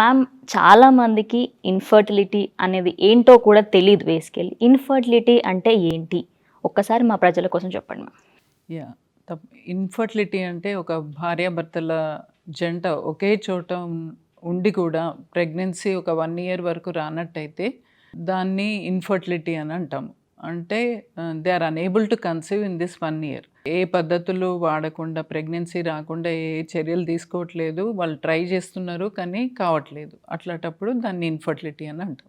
Ma'am చాలామందికి infertility అనేది ఏంటో కూడా తెలియదు వేసుకెళ్ళి ఇన్ఫర్టిలిటీ అంటే ఏంటి? ఒక్కసారి మా ప్రజల కోసం చెప్పండి మ్యామ్ యా తప్ ఇన్ఫర్టిలిటీ అంటే ఒక భార్యాభర్తల జంట ఒకే చోట ఉండి కూడా ప్రెగ్నెన్సీ ఒక వన్ ఇయర్ వరకు రానట్టయితే దాన్ని ఇన్ఫర్టిలిటీ అని అంటాము. అంటే they are unable to conceive in this one year ఏ పద్ధతులు వాడకుండా ప్రెగ్నెన్సీ రాకుండా ఏ చర్యలు తీసుకోవట్లేదు. వాళ్ళు ట్రై చేస్తున్నారు కానీ కావట్లేదు. అట్లాంటప్పుడు దాన్ని ఇన్ఫర్టిలిటీ అని అంటాం.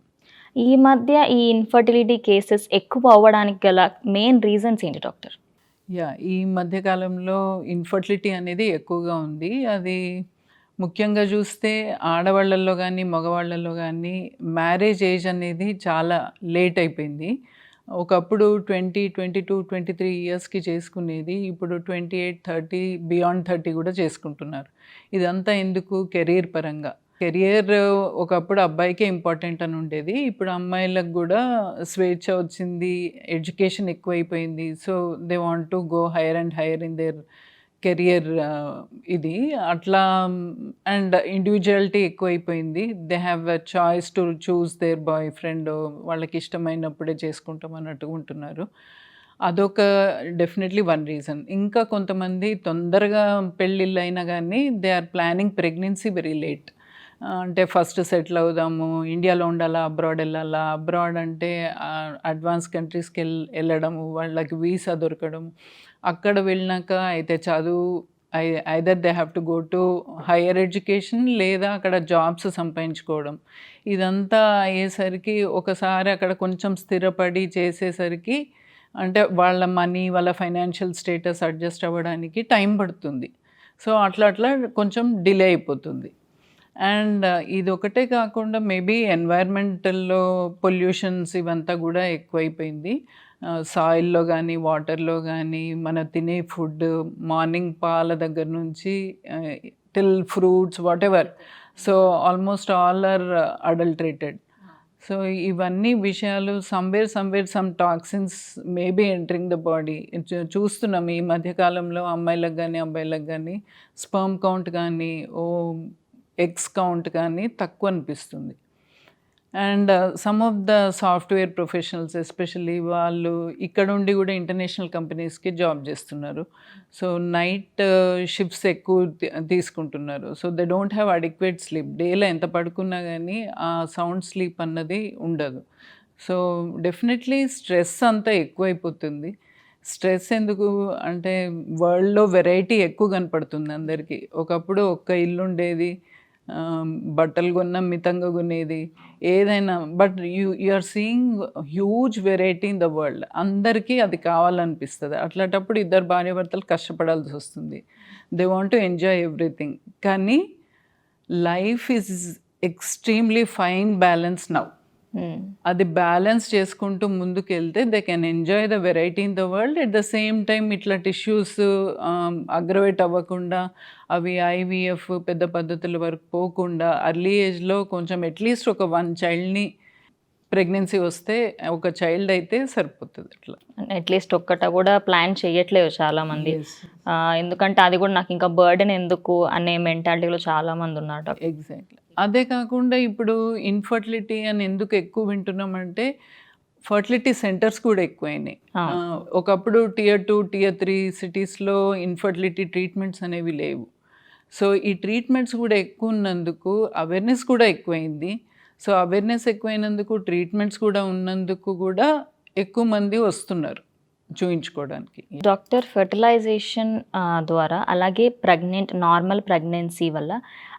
ఈ మధ్య ఈ ఇన్ఫర్టిలిటీ కేసెస్ ఎక్కువ అవ్వడానికి గల మెయిన్ రీజన్స్ ఏంటి డాక్టర్? యా ఈ మధ్య కాలంలో ఇన్ఫర్టిలిటీ అనేది ఎక్కువగా ఉంది. అది ముఖ్యంగా చూస్తే ఆడవాళ్ళల్లో కానీ మగవాళ్ళల్లో కానీ మ్యారేజ్ ఏజ్ అనేది చాలా లేట్ అయిపోయింది. ఒకప్పుడు twenty twenty two twenty three ఇయర్స్కి చేసుకునేది ఇప్పుడు twenty eight thirty beyond thirty కూడా చేసుకుంటున్నారు. ఇదంతా ఎందుకు? కెరీర్ పరంగా. కెరియర్ ఒకప్పుడు అబ్బాయికే ఇంపార్టెంట్ అని ఉండేది. ఇప్పుడు అమ్మాయిలకు కూడా స్వేచ్ఛ వచ్చింది ఎడ్యుకేషన్ ఎక్కువైపోయింది. So they want to go higher and higher in their career ఇది. అట్లా అండ్ ఇండివిజువాలిటీ ఎక్కువైపోయింది. They have a choice to choose their boy friend వాళ్ళకి ఇష్టమైనప్పుడే చేసుకుంటాం అన్నట్టు ఉంటున్నారు. అదొక డెఫినెట్లీ వన్ రీజన్ ఇంకా కొంతమంది తొందరగా పెళ్ళిళ్ళు అయినా కానీ they are planning pregnancy very late అంటే ఫస్ట్ సెటిల్ అవుదాము ఇండియాలో ఉండాలా అబ్రాడ్ వెళ్ళాలా? అబ్రాడ్ అంటే అడ్వాన్స్ కంట్రీస్కి వెళ్ళ వెళ్ళడము వాళ్ళకి వీసా దొరకడం అక్కడ వెళ్ళినాక అయితే చదువు either they have to go to higher education లేదా అక్కడ జాబ్స్ సంపాదించుకోవడం. ఇదంతా అయ్యేసరికి ఒకసారి అక్కడ కొంచెం స్థిరపడి చేసేసరికి అంటే వాళ్ళ మనీ వాళ్ళ ఫైనాన్షియల్ స్టేటస్ అడ్జస్ట్ అవ్వడానికి టైం పడుతుంది. సో అట్లా అట్లా కొంచెం డిలే అయిపోతుంది. అండ్ ఇది ఒకటే కాకుండా మేబీ ఎన్వైర్న్మెంటల్లో పొల్యూషన్స్ ఇవంతా కూడా ఎక్కువైపోయింది. సాయిల్లో కానీ వాటర్లో కానీ మన తినే ఫుడ్ మార్నింగ్ పాల దగ్గర నుంచి till fruits whatever so almost all are adulterated. So ఇవన్నీ విషయాలు somewhere somewhere some toxins maybe entering the body. చూస్తున్నాం ఈ మధ్యకాలంలో అమ్మాయిలకు కానీ అబ్బాయిలకు కానీ స్పర్మ్ కౌంట్ కానీ ఓ ఎగ్స్ కౌంట్ కానీ తక్కువ అనిపిస్తుంది. And some of the software professionals especially వాళ్ళు ఇక్కడ ఉండి కూడా ఇంటర్నేషనల్ కంపెనీస్కి జాబ్ చేస్తున్నారు. సో నైట్ షిఫ్ట్స్ ఎక్కువ తీసుకుంటున్నారు. So they don't have adequate sleep డేలో ఎంత పడుకున్నా కానీ ఆ సౌండ్ స్లీప్ అన్నది ఉండదు. సో డెఫినెట్లీ స్ట్రెస్ అంతా ఎక్కువైపోతుంది. స్ట్రెస్ ఎందుకు అంటే వరల్డ్లో వెరైటీ ఎక్కువ కనపడుతుంది అందరికీ. ఒకప్పుడు ఒక్క ఇల్లు ఉండేది బట్టలు కొన్నా మితంగా కొనేది ఏదైనా but you you are seeing huge variety in the world అందరికీ అది కావాలనిపిస్తుంది. అట్లాంటప్పుడు ఇద్దరు భార్యాభర్తలు కష్టపడాల్సి వస్తుంది. They want to enjoy everything కానీ life is extremely fine balance now అది బ్యాలెన్స్ చేసుకుంటూ ముందుకు వెళ్తే they can enjoy the variety in the world at the same time ఇట్లా టిష్యూస్ అగ్రవేట్ అవ్వకుండా అవి ఐవీఎఫ్ పెద్ద పద్ధతుల వరకు పోకుండా అర్లీ ఏజ్లో కొంచెం అట్లీస్ట్ ఒక వన్ చైల్డ్ని ప్రెగ్నెన్సీ వస్తే ఒక చైల్డ్ అయితే సరిపోతుంది అట్లా. అట్లీస్ట్ ఒక్కట కూడా ప్లాన్ చేయట్లేదు చాలా మంది ఆ, ఎందుకంటే అది కూడా నాకు ఇంకా బర్డెన్ ఎందుకు అనే మెంటాలిటీలో చాలా మంది ఉన్నారు ఎగ్జాక్ట్లీ అదే కాకుండా ఇప్పుడు ఇన్ఫర్టిలిటీ అని ఎందుకు ఎక్కువ వింటున్నామంటే ఫర్టిలిటీ సెంటర్స్ కూడా ఎక్కువైనాయి. ఒకప్పుడు టియర్ టూ టియర్ త్రీ సిటీస్లో ఇన్ఫర్టిలిటీ ట్రీట్మెంట్స్ అనేవి లేవు. సో ఈ ట్రీట్మెంట్స్ కూడా ఎక్కువ ఉన్నందుకు అవేర్నెస్ కూడా ఎక్కువైంది. సో అవేర్నెస్ ఎక్కువైనందుకు ట్రీట్మెంట్స్ కూడా ఉన్నందుకు కూడా ఎక్కువ మంది వస్తున్నారు. చూయించుకోవడానికి. డాక్టర్ ఫెర్టిలైజేషన్ ద్వారా అలాగే ప్రెగ్నెంట్ నార్మల్ ప్రెగ్నెన్సీ వల్ల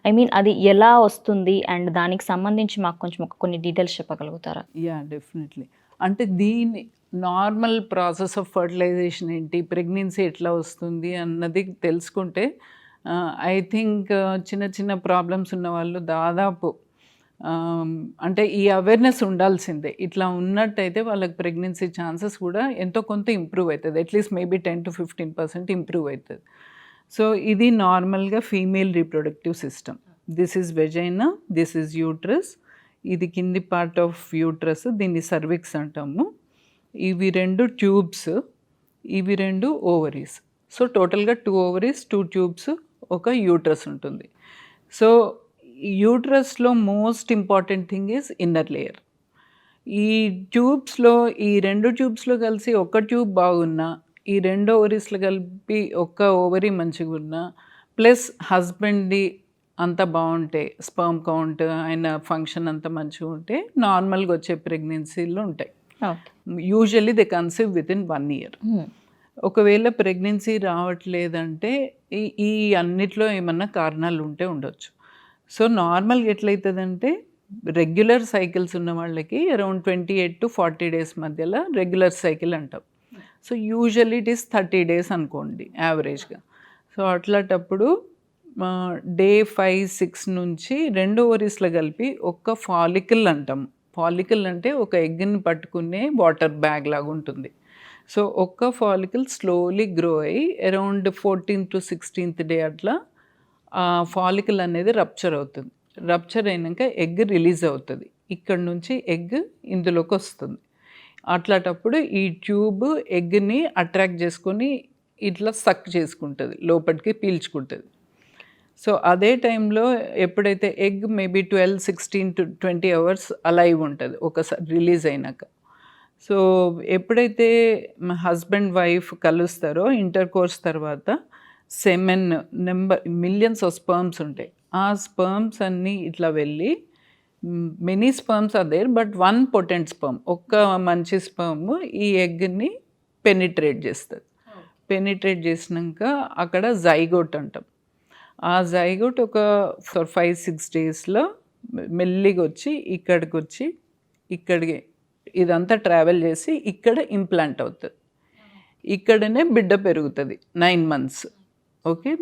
ఐ మీన్ అది ఎలా వస్తుంది అండ్ దానికి సంబంధించి మాకు కొంచెం కొన్ని డీటెయిల్స్ చెప్పగలుగుతారా? Yeah definitely. అంటే దీని నార్మల్ ప్రాసెస్ ఆఫ్ ఫర్టిలైజేషన్ ఏంటి ప్రెగ్నెన్సీ ఎట్లా వస్తుంది అన్నది తెలుసుకుంటే ఐ థింక్ చిన్న చిన్న ప్రాబ్లమ్స్ ఉన్న వాళ్ళు దాదాపు అంటే ఈ అవేర్నెస్ ఉండాల్సిందే. ఇట్లా ఉన్నట్టయితే వాళ్ళకి ప్రెగ్నెన్సీ ఛాన్సెస్ కూడా ఎంతో కొంత ఇంప్రూవ్ అవుతుంది. At least maybe ten to fifteen percent improve అవుతుంది. సో ఇది నార్మల్గా female reproductive system this is vagina this is uterus ఇది కింది పార్ట్ ఆఫ్ యూట్రస్ దీన్ని సర్విక్స్ అంటాము. ఇవి రెండు ట్యూబ్స్ ఇవి రెండు ఓవరీస్ సో టోటల్గా టూ ఓవరీస్ టూ ట్యూబ్స్ ఒక యూట్రస్ ఉంటుంది. So యూట్రస్లో most important thing is inner layer ఈ ట్యూబ్స్లో ఈ రెండు ట్యూబ్స్లో కలిసి ఒక ట్యూబ్ బాగున్నా ఈ రెండు ఓవరీస్లో కలిపి ఒక్క ఓవరీ మంచిగా ఉన్నా ప్లస్ హస్బెండ్ది అంత బాగుంటే స్పర్మ్ కౌంట్ ఆయన ఫంక్షన్ అంతా మంచిగా ఉంటే నార్మల్గా వచ్చే ప్రెగ్నెన్సీలు ఉంటాయి. Usually they conceive within one year ఒకవేళ ప్రెగ్నెన్సీ రావట్లేదంటే ఈ అన్నిట్లో ఏమన్నా కారణాలు ఉంటే ఉండొచ్చు. సో నార్మల్గా ఎట్లయితుందంటే రెగ్యులర్ సైకిల్స్ ఉన్న వాళ్ళకి around twenty eight to forty days మధ్యలో రెగ్యులర్ సైకిల్ అంటాం. So usually it is thirty days అనుకోండి యావరేజ్గా. సో అట్లాంటప్పుడు డే ఫైవ్ సిక్స్ నుంచి రెండు ఓరీస్లో కలిపి ఒక్క ఫాలికల్ అంటాం. ఫాలికల్ అంటే ఒక ఎగ్ని పట్టుకునే వాటర్ బ్యాగ్ లాగా ఉంటుంది. సో ఒక్క ఫాలికల్ స్లోలీ గ్రో అయ్యి around fourteenth to sixteenth day అట్లా ఫాలికల్ అనేది రప్చర్ అవుతుంది. రప్చర్ అయినాక ఎగ్ రిలీజ్ అవుతుంది. ఇక్కడ నుంచి ఎగ్ ఇందులోకి వస్తుంది. అట్లాటప్పుడు ఈ ట్యూబ్ ఎగ్ని అట్రాక్ట్ చేసుకొని ఇట్లా సక్ చేసుకుంటుంది. లోపలికి పీల్చుకుంటుంది. సో అదే టైంలో ఎప్పుడైతే egg maybe twelve sixteen to twenty hours alive ఉంటుంది ఒకసారి రిలీజ్ అయినాక. సో ఎప్పుడైతే హస్బెండ్ వైఫ్ కలుస్తారో ఇంటర్ కోర్స్ తర్వాత semen number millions of sperms ఉంటాయి. ఆ స్పర్మ్స్ అన్నీ ఇట్లా వెళ్ళి many sperms are there but one potent sperm ఒక్క మంచి స్పర్మ్ ఈ ఎగ్ని పెనిట్రేట్ చేస్తుంది. పెనిట్రేట్ చేసినాక అక్కడ జైగోట్ అంటాం. ఆ జైగోట్ ఒక ఫర్ ఫైవ్ సిక్స్ డేస్లో మెల్లిగా వచ్చి ఇక్కడికి వచ్చి ఇక్కడికి ఇదంతా ట్రావెల్ చేసి ఇక్కడ ఇంప్లాంట్ అవుతుంది. ఇక్కడనే బిడ్డ పెరుగుతుంది nine months. Okay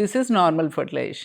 this is normal fertilisation